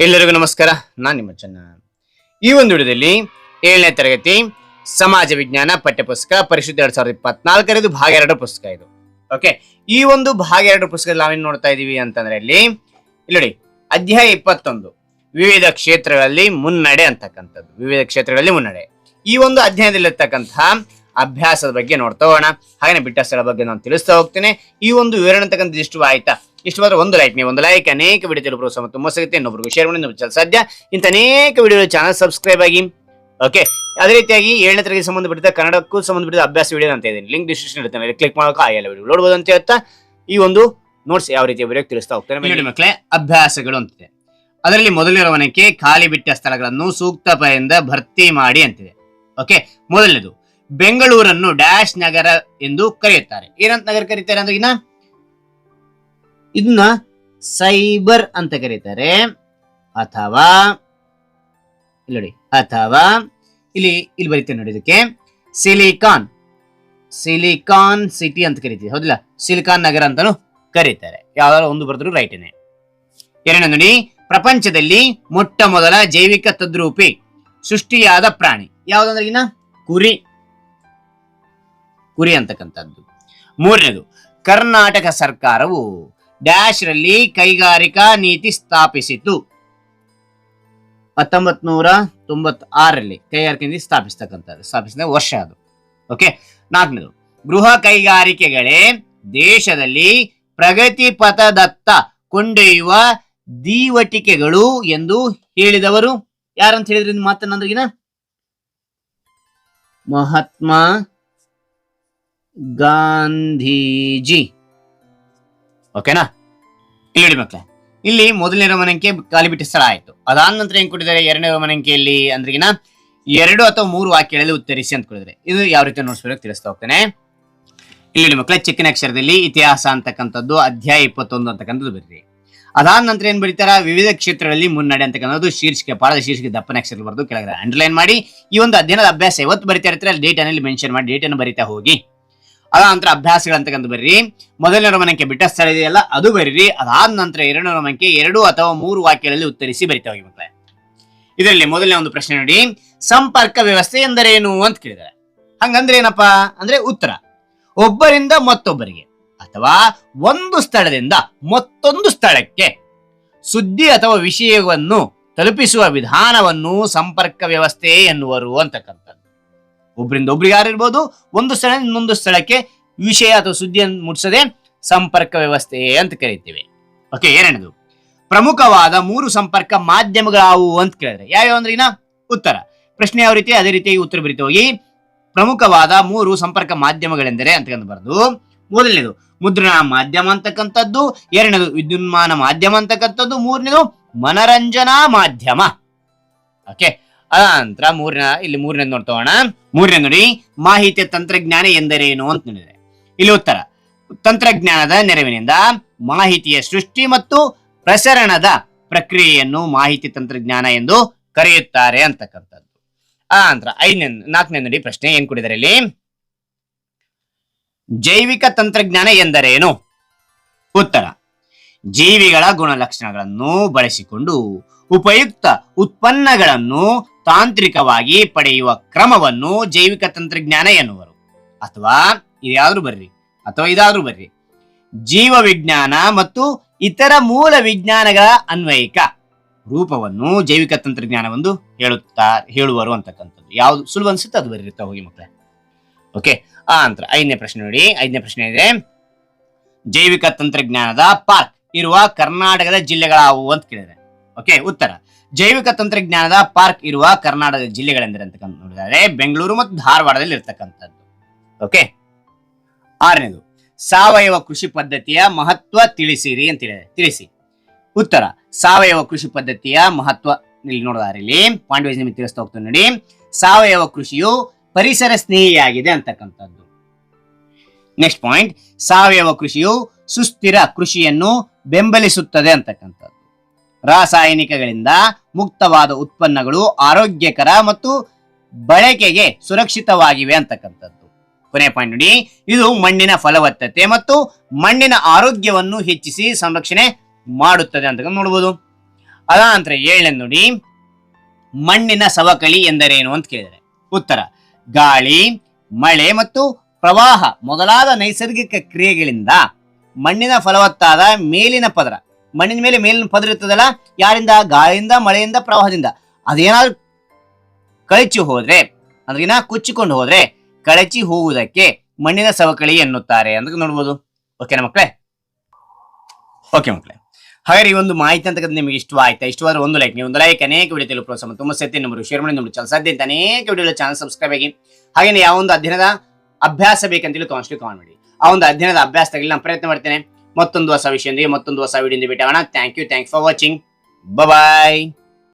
ಎಲ್ಲರಿಗೂ ನಮಸ್ಕಾರ. ನಾನು ನಿಮ್ಮ ಚೆನ್ನ. ಈ ಒಂದು ವಿಡಿಯೋದಲ್ಲಿ ಏಳನೇ ತರಗತಿ ಸಮಾಜ ವಿಜ್ಞಾನ ಪಠ್ಯಪುಸ್ತಕ ಪರಿಶುದ್ಧ ಎರಡ್ ಸಾವಿರದ ಇಪ್ಪತ್ನಾಲ್ಕರದು ಭಾಗ ಎರಡು ಪುಸ್ತಕ ಇದು. ಓಕೆ ಈ ಒಂದು ಭಾಗ ಎರಡು ಪುಸ್ತಕದಲ್ಲಿ ನಾವೇನು ನೋಡ್ತಾ ಇದೀವಿ ಅಂತಂದ್ರೆ ಇಲ್ಲಿ ಇಲ್ಲಿ ನೋಡಿ, ಅಧ್ಯಾಯ ಇಪ್ಪತ್ತೊಂದು. ವಿವಿಧ ಕ್ಷೇತ್ರಗಳಲ್ಲಿ ಮುನ್ನಡೆ ಅಂತಕ್ಕಂಥದ್ದು. ವಿವಿಧ ಕ್ಷೇತ್ರಗಳಲ್ಲಿ ಮುನ್ನಡೆ. ಈ ಒಂದು ಅಧ್ಯಯನದಲ್ಲಿರ್ತಕ್ಕಂತಹ ಅಭ್ಯಾಸದ ಬಗ್ಗೆ ನೋಡ್ತಾ ಹೋಗೋಣ. ಹಾಗೆ ಬಿಟ್ಟ ಸ್ಥಳ ಬಗ್ಗೆ ನಾನು ತಿಳಿಸ್ತಾ ಹೋಗ್ತೇನೆ. ಈ ಒಂದು ವಿವರಣೆ ಅಂತಕ್ಕಂಥ ಇಷ್ಟು ಆಯ್ತಾ? ಇಷ್ಟು ಮಾತ್ರ ಒಂದು ಲೈಕ್ ನೀವು ಒಂದು ಲೈಕ್ ಅನೇಕ ವಿಡಿಯೋ ಪ್ರೋತ್ಸಾಹ ತುಂಬ ಸಿಗುತ್ತೆ ಇನ್ನೊಬ್ರಿಗೂ ಶೇರ್ ಮಾಡಿ ನಮ್ಮ ಸಾಧ್ಯ. ಇಂಥ ಅನೇಕ ವಿಡಿಯೋ ಚಾನಲ್ ಸಬ್ಸ್ಕ್ರೈಬ್ ಆಗಿ ಓಕೆ ಅದೇ ರೀತಿಯಾಗಿ ಏಳನೇ ತರಗತಿ ಸಂಬಂಧಪಟ್ಟ ಕನ್ನಡಕ್ಕೂ ಸಂಬಂಧಪಟ್ಟ ಅಭ್ಯಾಸ ವಿಡಿಯೋ ಅಂತ ಇದ್ದೀನಿ ಲಿಂಕ್ ಡಿಸ್ಕ್ರಿಪ್ಷನ್ ಇರುತ್ತೆ ಕ್ಲಿಕ್ ಮಾಡೋಕೆ ಆ ಎಲ್ಲ ವಿಡಿಯೋ ನೋಡ್ಬೋದು ಅಂತ ಹೇಳ್ತಾ, ಈ ಒಂದು ನೋಟ್ಸ್ ಯಾವ ರೀತಿಯ ವಿಡಿಯೋ ತಿಳಿಸ್ತಾ ಹೋಗ್ತಾರೆ ಮಕ್ಕಳೇ ಅಭ್ಯಾಸಗಳು ಅಂತಿದೆ. ಅದರಲ್ಲಿ ಮೊದಲಿರುವನಕ್ಕೆ ಖಾಲಿ ಬಿಟ್ಟ ಸ್ಥಳಗಳನ್ನು ಸೂಕ್ತ ಪದದಿಂದ ಭರ್ತಿ ಮಾಡಿ ಅಂತಿದೆ. ಓಕೆ ಮೊದಲನೇದು, ಬೆಂಗಳೂರನ್ನು ಡ್ಯಾಶ್ ನಗರ ಎಂದು ಕರೆಯುತ್ತಾರೆ. ಏನಂತ ನಗರ ಕರೀತಾರೆ ಅಂದ್ರೆ ಇನ್ನ? ಇದನ್ನ ಸೈಬರ್ ಅಂತ ಕರೀತಾರೆ. ಅಥವಾ ಇಲ್ಲಿ ನೋಡಿ, ಅಥವಾ ಇಲ್ಲಿ ಇಲ್ಲಿ ಬರೀತೇನೆ ನೋಡಿ ಇದಕ್ಕೆ. ಸಿಲಿಕಾನ್ ಸಿಲಿಕಾನ್ ಸಿಟಿ ಅಂತ ಕರಿತೀವಿ, ಹೌದಿಲ್ಲ? ಸಿಲಿಕಾನ್ ನಗರ ಅಂತಾನು ಕರೀತಾರೆ. ಯಾವ್ದಾದ್ರು ಒಂದು ಬರೆದ್ರು ರೈಟೇನೆ ಎರಡನೇ ನೋಡಿ, ಪ್ರಪಂಚದಲ್ಲಿ ಮೊಟ್ಟ ಮೊದಲ ಜೈವಿಕ ತದ್ರೂಪಿ ಸೃಷ್ಟಿಯಾದ ಪ್ರಾಣಿ. ಯಾವ್ದಂದ್ರೆ ಇನ್ನ? ಕುರಿ. ಕುರಿ ಅಂತಕ್ಕಂಥದ್ದು. ಮೂರನೇದು, ಕರ್ನಾಟಕ ಸರ್ಕಾರವು ಡ್ಯಾಶ್ ರಲ್ಲಿ ಕೈಗಾರಿಕಾ ನೀತಿ ಸ್ಥಾಪಿಸಿತು. ಹತ್ತೊಂಬತ್ ನೂರ ತೊಂಬತ್ ಆರಲ್ಲಿ ಕೈಗಾರಿಕೆ ನೀತಿ ಸ್ಥಾಪಿಸ್ತಕ್ಕಂಥದ್ದು, ಸ್ಥಾಪಿಸಿದ ವರ್ಷ ಅದು. ಓಕೆ ನಾಲ್ಕನೇದು, ಗೃಹ ಕೈಗಾರಿಕೆಗಳೇ ದೇಶದಲ್ಲಿ ಪ್ರಗತಿ ಪಥದತ್ತ ಕೊಂಡೊಯ್ಯುವ ದೀವಟಿಕೆಗಳು ಎಂದು ಹೇಳಿದವರು. ಯಾರಂತ ಹೇಳಿದ್ರೆ ಮಾತನ್ನಂದ್ರಿಗಿನ ಮಹಾತ್ಮ ಗಾಂಧೀಜಿ. ಓಕೆನಾ? ಇಲ್ಲಿ ನೋಡಿ ಮಕ್ಕಳೇ ಇಲ್ಲಿ ಮೊದಲನೇ ರೋಮನಂಕೆ ಖಾಲಿ ಬಿಟ್ಟ ಸ್ಥಳ ಆಯ್ತು. ಅದಾದ ನಂತರ ಏನ್ ಕೊಟ್ಟಿದ್ದಾರೆ? ಎರಡನೇ ರೋಮನಂಕೆಯಲ್ಲಿ ಅಂದ್ರಿಗಿನ ಎರಡು ಅಥವಾ ಮೂರು ವಾಕ್ಯಗಳಲ್ಲಿ ಉತ್ತರಿಸಿ ಅಂತ ಕೊಟ್ಟಿದ್ದಾರೆ. ಇದು ಯಾವ ರೀತಿ ನೋಡ್ಸ್ಬೇಕು ತಿಳಿಸ್ತಾ ಹೋಗ್ತೇನೆ. ಇಲ್ಲಿ ನೋಡಿ ಮಕ್ಕಳೇ ಚಿಕ್ಕನ ಅಕ್ಷರದಲ್ಲಿ ಇತಿಹಾಸ ಅಂತಕ್ಕಂಥದ್ದು, ಅಧ್ಯಾಯ ಇಪ್ಪತ್ತೊಂದು ಅಂತಕ್ಕಂಥದ್ದು ಬರ್ರಿ. ಅದಾದ ನಂತರ ಏನ್ ಬರೀತಾರ? ವಿವಿಧ ಕ್ಷೇತ್ರಗಳಲ್ಲಿ ಮುನ್ನಡೆ ಅಂತಕ್ಕಂಥದ್ದು, ಶೀರ್ಷಿಕೆ ಪಾಡದ ಶೀರ್ಷಿಕೆ, ದಪ್ಪನ ಅಕ್ಷರ ಬರೆದು ಕೆಳಗಡೆ ಅಂಡರ್ಲೈನ್ ಮಾಡಿ ಈ ಒಂದು ಅಧ್ಯಯನದ ಅಭ್ಯಾಸ ಇವತ್ತು ಬರಿತಾ ಇರ್ತಾರೆ? ಡೇಟ್ ಅನ್ನಲ್ಲಿ ಮೆನ್ಷನ್ ಮಾಡಿ ಡೇಟನ್ನು ಅನ್ನು ಬರಿತಾ ಹೋಗಿ. ಅದಾದ ನಂತರ ಅಭ್ಯಾಸಗಳು ಅಂತಕ್ಕಂಥ ಬರ್ರಿ. ಮೊದಲನೇ ರಮಣಕ್ಕೆ ಬಿಟ್ಟ ಸ್ಥಳ ಇದೆಯಲ್ಲ, ಅದು ಬರೀರಿ. ಅದಾದ ನಂತರ ಎರಡನೇ ರಮಣಕ್ಕೆ ಎರಡು ಅಥವಾ ಮೂರು ವಾಕ್ಯಗಳಲ್ಲಿ ಉತ್ತರಿಸಿ ಬರಿತಾ ಹೋಗಿ ಮಕ್ಕಳೇ. ಇದರಲ್ಲಿ ಮೊದಲನೇ ಒಂದು ಪ್ರಶ್ನೆ ನೋಡಿ. ಸಂಪರ್ಕ ವ್ಯವಸ್ಥೆ ಎಂದರೇನು ಅಂತ ಕೇಳಿದ್ದಾರೆ. ಹಂಗಂದ್ರೆ ಏನಪ್ಪಾ? ಅಂದ್ರೆ ಉತ್ತರ. ಒಬ್ಬರಿಂದ ಮತ್ತೊಬ್ಬರಿಗೆ ಅಥವಾ ಒಂದು ಸ್ಥಳದಿಂದ ಮತ್ತೊಂದು ಸ್ಥಳಕ್ಕೆ ಸುದ್ದಿ ಅಥವಾ ವಿಷಯವನ್ನು ತಲುಪಿಸುವ ವಿಧಾನವನ್ನು ಸಂಪರ್ಕ ವ್ಯವಸ್ಥೆ ಎನ್ನುವರು ಅಂತಕ್ಕಂಥದ್ದು. ಒಬ್ಬರಿಂದ ಒಬ್ರಿಗೆ ಯಾರಿರ್ಬೋದು, ಒಂದು ಸ್ಥಳದಿಂದ ಇನ್ನೊಂದು ಸ್ಥಳಕ್ಕೆ ವಿಷಯ ಅಥವಾ ಸುದ್ದಿಯನ್ನು ಮುಟ್ಟಿಸದೆ ಸಂಪರ್ಕ ವ್ಯವಸ್ಥೆ ಅಂತ ಕರಿತೀವಿ. ಓಕೆ ಏನೇನದು ಪ್ರಮುಖವಾದ ಮೂರು ಸಂಪರ್ಕ ಮಾಧ್ಯಮಗಳಾವು ಅಂತ ಕೇಳಿದ್ರೆ, ಯಾವ್ಯಾವ ಅಂದ್ರೆ ಇನ್ನ? ಉತ್ತರ. ಪ್ರಶ್ನೆ ಯಾವ ರೀತಿ? ಅದೇ ರೀತಿ ಉತ್ತರ ಬರಿತಾ ಹೋಗಿ. ಪ್ರಮುಖವಾದ ಮೂರು ಸಂಪರ್ಕ ಮಾಧ್ಯಮಗಳೆಂದರೆ ಅಂತ ಬರೆದು, ಮೊದಲನೇದು ಮುದ್ರಣ ಮಾಧ್ಯಮ ಅಂತಕ್ಕಂಥದ್ದು, ಎರಡನೇದು ವಿದ್ಯುನ್ಮಾನ ಮಾಧ್ಯಮ ಅಂತಕ್ಕಂಥದ್ದು, ಮೂರನೇದು ಮನರಂಜನಾ ಮಾಧ್ಯಮ. ಓಕೆ ಅನಂತರ ಮೂರನೇ, ಇಲ್ಲಿ ಮೂರನೇ ನೋಡ್ತೋಣ ಮೂರನೇ ನೋಡಿ, ಮಾಹಿತಿ ತಂತ್ರಜ್ಞಾನ ಎಂದರೇನು ಅಂತ ನೋಡಿದ್ರೆ. ಇಲ್ಲಿ ಉತ್ತರ, ತಂತ್ರಜ್ಞಾನದ ನೆರವಿನಿಂದ ಮಾಹಿತಿಯ ಸೃಷ್ಟಿ ಮತ್ತು ಪ್ರಸರಣದ ಪ್ರಕ್ರಿಯೆಯನ್ನು ಮಾಹಿತಿ ತಂತ್ರಜ್ಞಾನ ಎಂದು ಕರೆಯುತ್ತಾರೆ ಅಂತಕ್ಕಂಥದ್ದು. ಆ ನಂತರ ಐದನೇ, ನಾಲ್ಕನೇ ನೋಡಿ ಪ್ರಶ್ನೆ, ಏನ್ ಕೊಡಿದ್ದಾರೆ ಇಲ್ಲಿ? ಜೈವಿಕ ತಂತ್ರಜ್ಞಾನ ಎಂದರೇನು? ಉತ್ತರ, ಜೀವಿಗಳ ಗುಣಲಕ್ಷಣಗಳನ್ನು ಬಳಸಿಕೊಂಡು ಉಪಯುಕ್ತ ಉತ್ಪನ್ನಗಳನ್ನು ತಾಂತ್ರಿಕವಾಗಿ ಪಡೆಯುವ ಕ್ರಮವನ್ನು ಜೈವಿಕ ತಂತ್ರಜ್ಞಾನ ಎನ್ನುವರು. ಅಥವಾ ಇದಾದ್ರೂ ಬರ್ರಿ? ಅಥವಾ ಇದಾದ್ರೂ ಬರ್ರಿ. ಜೀವ ವಿಜ್ಞಾನ ಮತ್ತು ಇತರ ಮೂಲ ವಿಜ್ಞಾನಗಳ ಅನ್ವಯಿಕ ರೂಪವನ್ನು ಜೈವಿಕ ತಂತ್ರಜ್ಞಾನವೆಂದು ಹೇಳುತ್ತಾ, ಹೇಳುವರು ಅಂತಕ್ಕಂಥದ್ದು. ಯಾವ್ದು ಸುಲಭ ಅನ್ಸುತ್ತೆ ಅದು ಬರೀತಾ ಹೋಗಿ ಮಕ್ಕಳೇ ಓಕೆ, ಆ ಅಂತರ ಐದನೇ ಪ್ರಶ್ನೆ ನೋಡಿ. ಐದನೇ ಪ್ರಶ್ನೆ ಇದೆ. ಜೈವಿಕ ತಂತ್ರಜ್ಞಾನದ ಪಾರ್ಕ್ ಇರುವ ಕರ್ನಾಟಕದ ಜಿಲ್ಲೆಗಳಾವು ಅಂತ ಕೇಳಿದ್ರೆ. ಓಕೆ, ಉತ್ತರ. ಜೈವಿಕ ತಂತ್ರಜ್ಞಾನದ ಪಾರ್ಕ್ ಇರುವ ಕರ್ನಾಟಕದ ಜಿಲ್ಲೆಗಳೆಂದರೆ ಅಂತಕ್ಕಂಥ ನೋಡಿದರೆ ಬೆಂಗಳೂರು ಮತ್ತು ಧಾರವಾಡದಲ್ಲಿ ಇರ್ತಕ್ಕಂಥದ್ದು. ಓಕೆ ಆರನೇದು, ಸಾವಯವ ಕೃಷಿ ಪದ್ಧತಿಯ ಮಹತ್ವ ತಿಳಿಸಿರಿ ಅಂತ ತಿಳಿಸಿ. ಉತ್ತರ, ಸಾವಯವ ಕೃಷಿ ಪದ್ಧತಿಯ ಮಹತ್ವ ಇಲ್ಲಿ ನೋಡಿದಾರೆ ಇಲ್ಲಿ. ಪಾಂಡವೇಜ್ ನಿಮಗೆ ತಿಳಿಸ್ತಾ ನೋಡಿ. ಸಾವಯವ ಕೃಷಿಯು ಪರಿಸರ ಸ್ನೇಹಿಯಾಗಿದೆ ಅಂತಕ್ಕಂಥದ್ದು. ನೆಕ್ಸ್ಟ್ ಪಾಯಿಂಟ್ ಸಾವಯವ ಕೃಷಿಯು ಸುಸ್ಥಿರ ಕೃಷಿಯನ್ನು ಬೆಂಬಲಿಸುತ್ತದೆ ಅಂತಕ್ಕಂಥದ್ದು. ರಾಸಾಯನಿಕಗಳಿಂದ ಮುಕ್ತವಾದ ಉತ್ಪನ್ನಗಳು ಆರೋಗ್ಯಕರ ಮತ್ತು ಬಳಕೆಗೆ ಸುರಕ್ಷಿತವಾಗಿವೆ ಅಂತಕ್ಕಂಥದ್ದು. ಕೊನೆ ಪಾಯಿಂಟ್ ನೋಡಿ. ಇದು ಮಣ್ಣಿನ ಫಲವತ್ತತೆ ಮತ್ತು ಮಣ್ಣಿನ ಆರೋಗ್ಯವನ್ನು ಹೆಚ್ಚಿಸಿ ಸಂರಕ್ಷಣೆ ಮಾಡುತ್ತದೆ ಅಂತ ನೋಡಬಹುದು ಅದಾನಂತರ ಏಳನೇ ನೋಡಿ. ಮಣ್ಣಿನ ಸವಕಳಿ ಎಂದರೇನು ಅಂತ ಕೇಳಿದರೆ. ಉತ್ತರ, ಗಾಳಿ, ಮಳೆ ಮತ್ತು ಪ್ರವಾಹ ಮೊದಲಾದ ನೈಸರ್ಗಿಕ ಕ್ರಿಯೆಗಳಿಂದ ಮಣ್ಣಿನ ಫಲವತ್ತಾದ ಮೇಲಿನ ಪದರ ಮಣ್ಣಿನ ಮೇಲೆ ಮೇಲಿನ ಪದರ ಇರ್ತದಲ್ಲ, ಯಾರಿಂದ? ಗಾಳಿಯಿಂದ, ಮಳೆಯಿಂದ, ಪ್ರವಾಹದಿಂದ. ಅದೇನಾದ್ರೂ ಕಳಚಿ ಹೋದ್ರೆ ಅಂದ್ರೆ ಕುಚ್ಚಿಕೊಂಡು ಹೋದ್ರೆ, ಕಳಚಿ ಹೋಗುವುದಕ್ಕೆ ಮಣ್ಣಿನ ಸವಕಳಿ ಎನ್ನುತ್ತಾರೆ. ಅಂತ ನೋಡ್ಬೋದು. ಓಕೆನಾ ಮಕ್ಕಳೇ ಓಕೆ ಮಕ್ಕಳೇ ಹಾಗಾದ್ರೆ ಈ ಒಂದು ಮಾಹಿತಿ ಅಂತಕ್ಕಂಥ ನಿಮಗೆ ಇಷ್ಟವಾಯ್ತಾ ಇಷ್ಟವಾದ್ರೆ ಒಂದು ಲೈಕ್ ನೀವು ಒಂದು ಲೈಕ್ ಅನೇಕ ವಿಡಿಯೋ ತಿಳಿಯುವ ಪ್ರೋತ್ಸಾಹ ತುಂಬ ಸತ್ಯ ಶೇರ್ ಮಾಡಿ ನಮ್ಮ ಚಾನಲ್ ಸಾಧ್ಯ ಅಂತ ಅನೇಕ ವಿಡಿಯೋ ಚಾನಲ್ ಸಬ್ಸ್ಕ್ರೈಬ್ ಆಗಿ. ಹಾಗೆ ಯಾವ ಒಂದು ಅಧ್ಯಯನದ ಅಭ್ಯಾಸ ಬೇಕಂತೇಳಿ ಕಾನ್ಸ್ಟ್ಲಿ ಕಾಮೆಂಟ್ ಮಾಡಿ. ಆ ಒಂದು ಅಧ್ಯಯನದ ಅಭ್ಯಾಸದಲ್ಲಿ ನಾನು ಪ್ರಯತ್ನ ಮಾಡ್ತೇನೆ. ಮತ್ತೊಂದು ಹೊಸ ವಿಷಯದೊಂದಿಗೆ ಮತ್ತೊಂದು ಹೊಸ ವಿಡಿಯೋದಿಂದ ಭೇಟಿ ಆಗೋಣ thank you thanks for watching bye